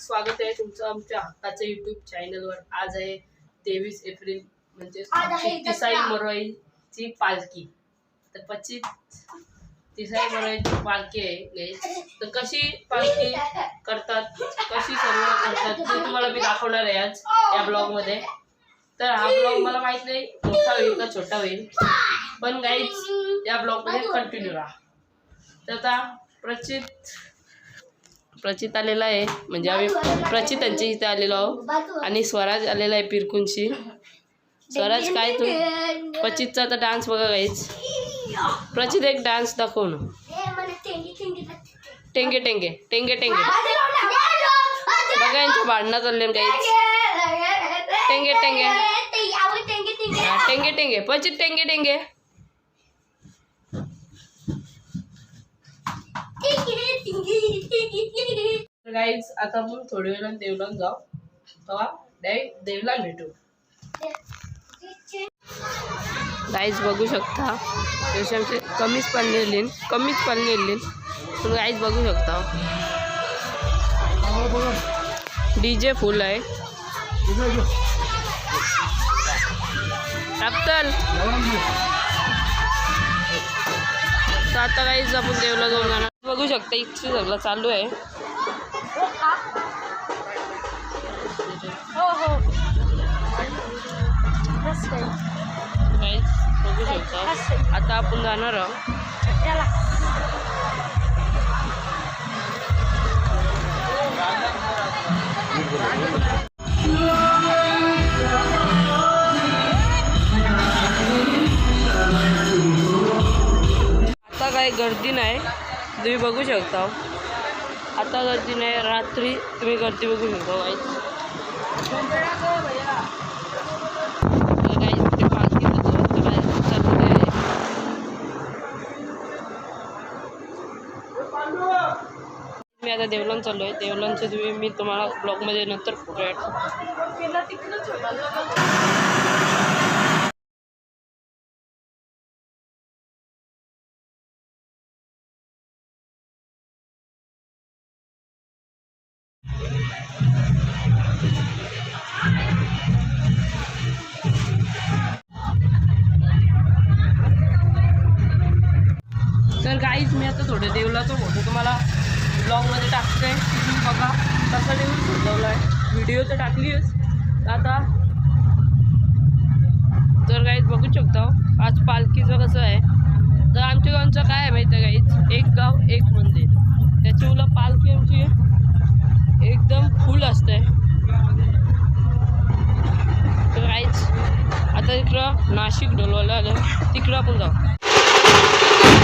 स्वागत आहे तुमचं आमच्या हक्काच्या युट्यूब चॅनलवर आज आहे तेवीस एप्रिल म्हणजे तिसाई. मरोईची पालखी. तर पच्चीस तिसाई मरोईची पालखी आहे. तर कशी पालखी करतात? कशी सर्व करतात? ते तुम्हाला मी दाखवणार आहे आज या ब्लॉगमध्ये. तर हा ब्लॉग मला माहीत नाही मोठा होईल का छोटा होईल. पण गाईज या ब्लॉगमध्ये कंटिन्यू राहा. तर आता प्रचित प्रचित आलेला आहे. म्हणजे आम्ही प्रचितांच्या इथे आलेलो आहोत. आणि स्वराज आलेला आहे पिरकुंशी स्वराज काय तू प्रचितचा आता डान्स बघा काहीच प्रचित एक डान्स दाखव ना टेंगे टेंगे टेंगे टेंगे बघा यांच्या भांडणं चालले काहीच टेंगे टेंगे टेंगे टेंगे प्रचित टेंगे टेंगे गाईज आता आपण थोड्या वेळानं देवला जाऊ. तेव्हा डायरेक्ट देवला भेटू. गाईज बघू शकता. जसे कमीच पाणी कमीच पाणी तुम्ही पण गाईज बघू शकता. डी जे फुल आहे. टाकतल तर आता काहीच आपण देवला जाऊन जाणार बघू शकता इतकं सगळं चालू आहे. काहीच बघू शकता. आता आपण जाणार आहोत. आता काही गर्दी नाही. तुम्ही बघू शकता. आता गर्दी नाही रात्री तुम्ही गर्दी बघू शकता मी आता देवलन चाललो आहे देवलनचे तुम्ही मी तुम्हाला ब्लॉगमध्ये नंतर फोटो ॲड तर गाईज मी आता थोडं देवलाचा फोटो तुम्हाला ब्लॉगमध्ये टाकते तुम्ही बघा कसा देऊन सजवला आहे व्हिडिओ तर टाकलीच. आता तर गाईज बघू शकता हो, आज पालखीचं कसं आहे. तर आमच्या गावचं काय आहे माहिती आहे गाईज एक गाव एक मंदिर. त्याची उलट पालखी आमची एकदम फुल असते. तर गाईज आता इकडं नाशिक डोलवाला आलं. तिकडं आपण जाऊ.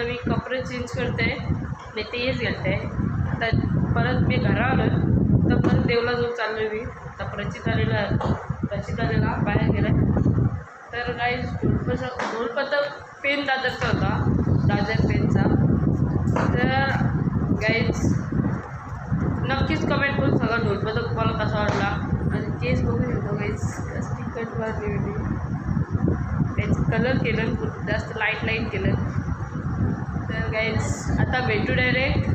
आता मी कपडे चेंज करते. मी तेच घालते. आता परत मी घरा आलो तर परत देवला जाऊन चाललो मी. तर प्रचित आलेला प्रचित आलेला बाहेर गेलाय. तर काही ढोलपथक ढोलपथक पेन दादरचा होता. दादर पेनचा तर गाईज नक्कीच कमेंट करून सांगा ढोलपथक तुम्हाला कसा वाटला. आणि केस बघू शकतो गाईज स्टिकट मारली होती त्याचं कलर केलं खूप जास्त लाइट लाइट केलं. तर गाईज आता भेटू डायरेक्ट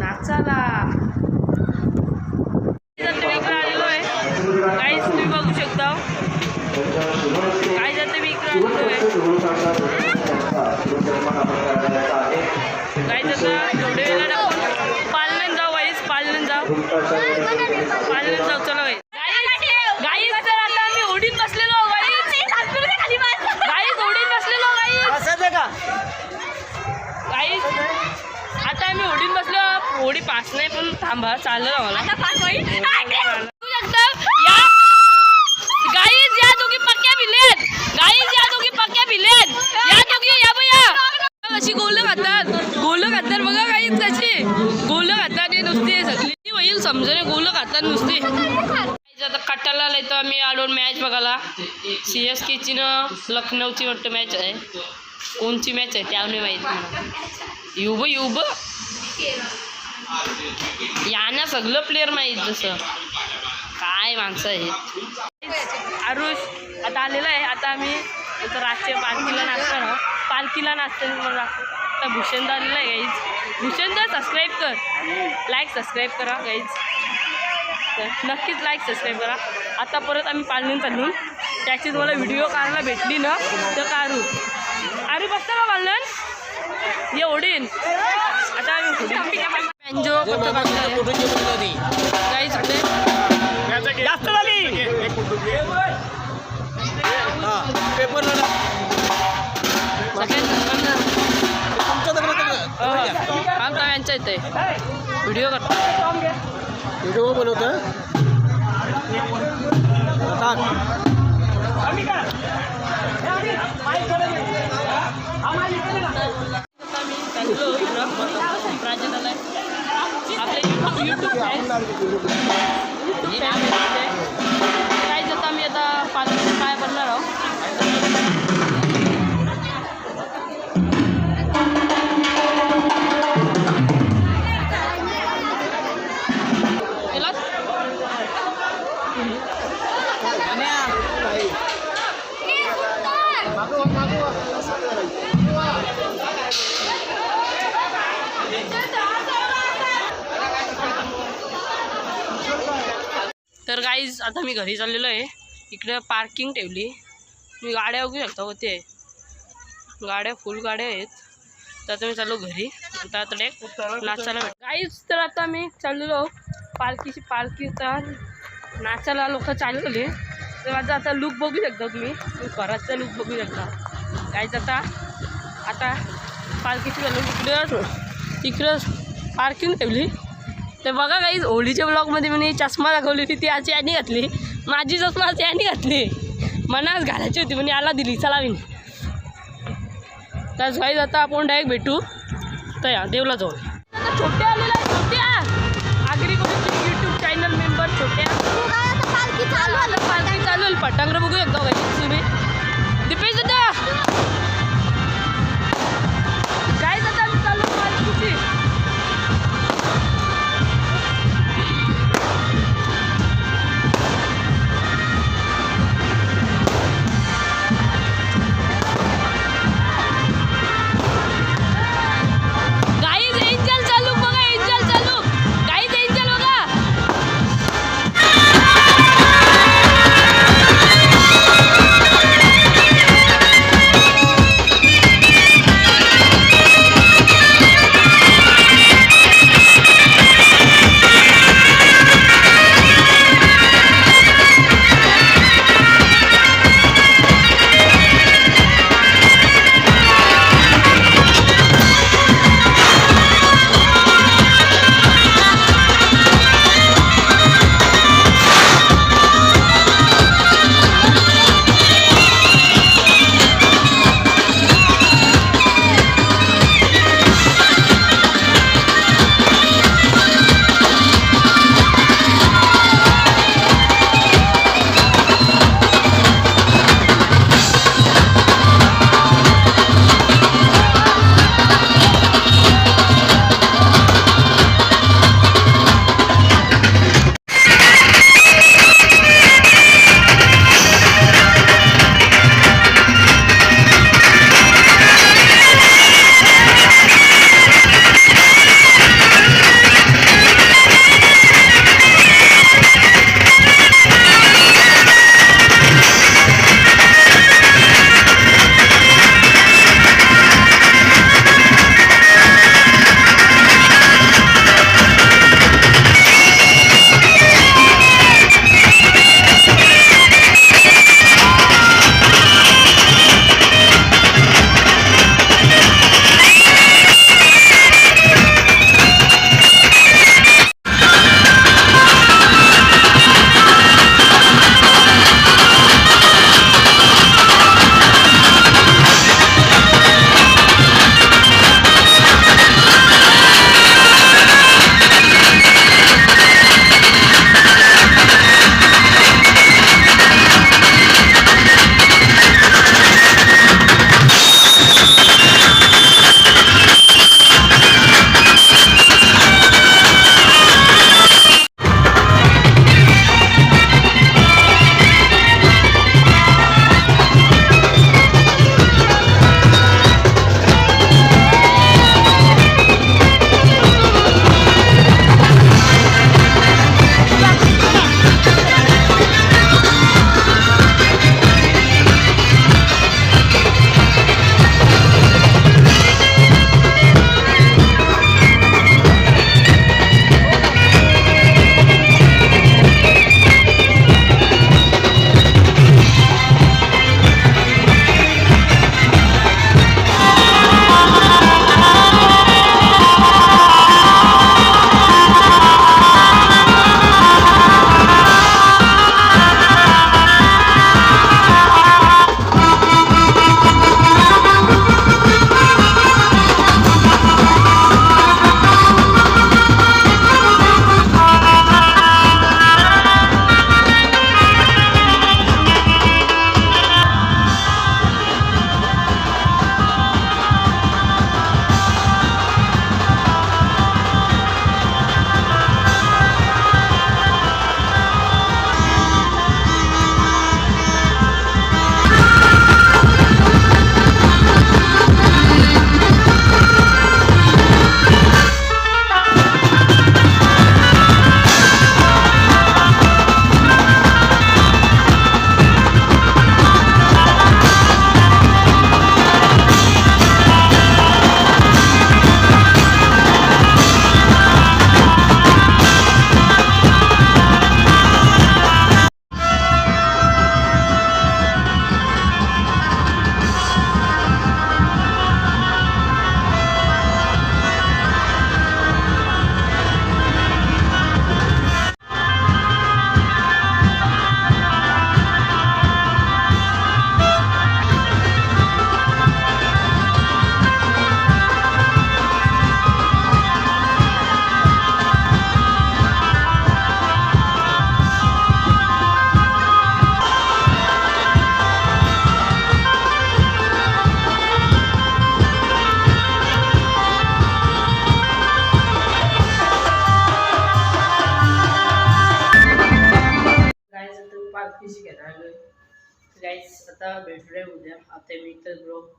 नाचाला. आता मी इकडे आलेलो आहे. गाईज तुम्ही बघू शकता. काय जातं मी इकडे आलेलो आहे. काय जातं थोडे वेळा पालन जाऊ वाईस पालन जाऊ पालन जाऊ चला वाईस गाईज तर आता मी होडीत बसलेलो गाईज गाईज होडीत बसलेलो गाईज गाईज आता आम्ही होडीत होडी पास नाही पण थांबा चाललं या. बया कशी गोल खातात. गोल खातात. बघा गोल खातात नुसती सगळी. होईल गोल खातात नुसती. Guys, आता कट्टाला येतो आम्ही आलो मॅच बघायला. सी एस केची न लखनौची वाटतं मॅच आहे. कोणची मॅच आहे त्या नाही माहीत मला. युब युब यांना सगळं प्लेअर माहीत जसं. काय माणसं आहेत. आरुष आता आलेलं आहे. आता आम्ही इथं राष्ट्रीय पालखीला नाचतो ना पालखीला नाचतो मला आता भूषणदा आलेला आहे गाईज भूषणदा सबस्क्राईब कर. लाईक सबस्क्राईब करा गाईज तर नक्कीच लाईक सबस्क्राईब करा. आता परत आम्ही पालणीन चालून त्याची तुम्हाला व्हिडिओ काढायला भेटली ना तर कारू अरे बसता का पालन ये ओढीन आता आम्ही पॅन्जो काही इकडे जास्त झाली. पेपर आमचा यांच्या इथे. व्हिडिओ करतो. व्हिडिओ बनवतो मी काय जातं आम्ही आता पाच काय बनणार आहोत मी घरी चाललेलो आहे. इकडं पार्किंग ठेवली. मी गाड्या बघू शकता होते गाड्या फुल गाड्या आहेत. तर आता मी चाललो घरी. आता आता नाचायला भेट तर आता मी चाललेलो. पालखीची पालखी तर नाचायला लोक चाललेले. तर माझा आता लुक बघू शकता तुम्ही. घराचा लुक बघू शकता. काहीच आता आता पालखीची चालू इकडं इकडं पार्किंग ठेवली. तर बघा काही होळीच्या ब्लॉगमध्ये मी चष्मा दाखवली होती ती आजी यांनी घातली. माझी चष्मा आजी यांनी घातली. मनाच घालायची होती म्हणजे याला दिली चला मी तर गाईज आता आपण डायरेक्ट भेटू. तर या देवला जाऊ छोट्या आलेला छोट्या. आगरी यूट्यूब चॅनल मेंबर छोट्या. पालखी चालू आहे पटांगर बघू एकदा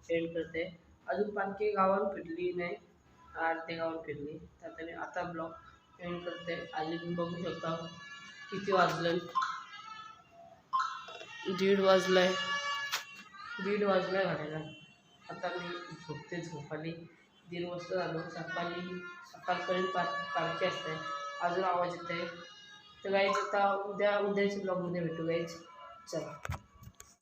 एंड करते. अजून पालखी गावावर फिरली नाही. आठ ते गावावर फिरली. तर आता मी आता ब्लॉग एंड करते. आली तुम्ही बघू शकता किती वाजलं. दीड वाजलाय दीड वाजलाय घालायला आता मी झोपते झोपाली. दीड वाजता झालो. सकाळी सकाळपर्यंत पार पारखी असते. अजून आवाज येते तर गाईच आता उद्या उद्याच्या ब्लॉगमध्ये भेटू गाईच चला.